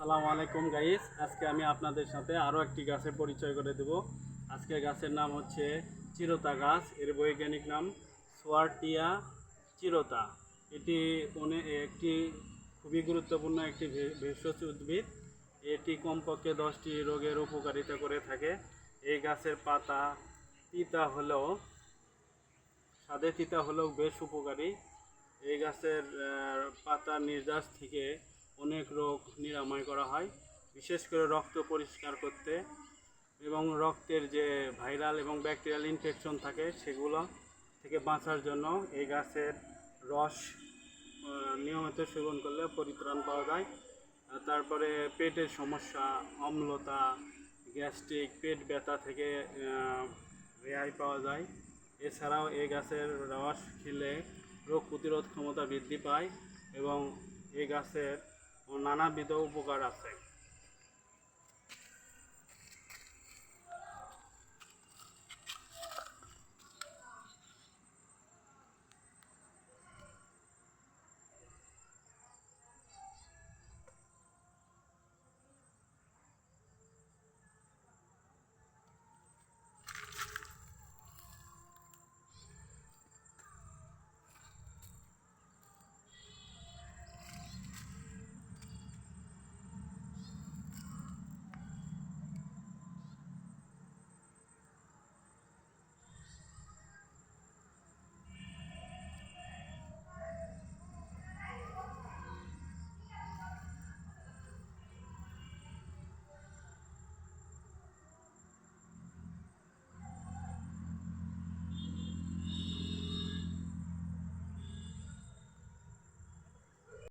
সালাম আলাইকুম গাইস আজকে আমি আপনাদের সাথে আরও একটি গাছের পরিচয় করে দেব। আজকে গাছের নাম হচ্ছে চিরতা গাছ। এর বৈজ্ঞানিক নাম সোয়ার্টিয়া চিরতা। এটি অনে- একটি খুবই গুরুত্বপূর্ণ একটি ভেষজ উদ্ভিদ। এটি কমপক্ষে দশটি রোগের উপকারিতা করে থাকে। এই গাছের পাতা তিতা হলেও, স্বাদে তিতা হলেও বেশ উপকারী। এই গাছের পাতা নির্যাস থেকে অনেক নিরাময় করা হয়, বিশেষ করে রক্ত পরিষ্কার করতে এবং রক্তের যে ভাইরাল এবং ব্যাকটেরিয়াল ইনফেকশন থাকে সেগুলো থেকে বাঁচার জন্য এই গাছের রস নিয়মিত সেবন করলে পরিত্রাণ পাওয়া যায়। তারপরে পেটের সমস্যা, অম্লতা, গ্যাস্ট্রিক, পেট ব্যথা থেকে রেহাই পাওয়া যায়। এছাড়াও এই গাছের রস খেলে রোগ প্রতিরোধ ক্ষমতা বৃদ্ধি পায় এবং এই গাছের নানাবিধ উপকার আছে।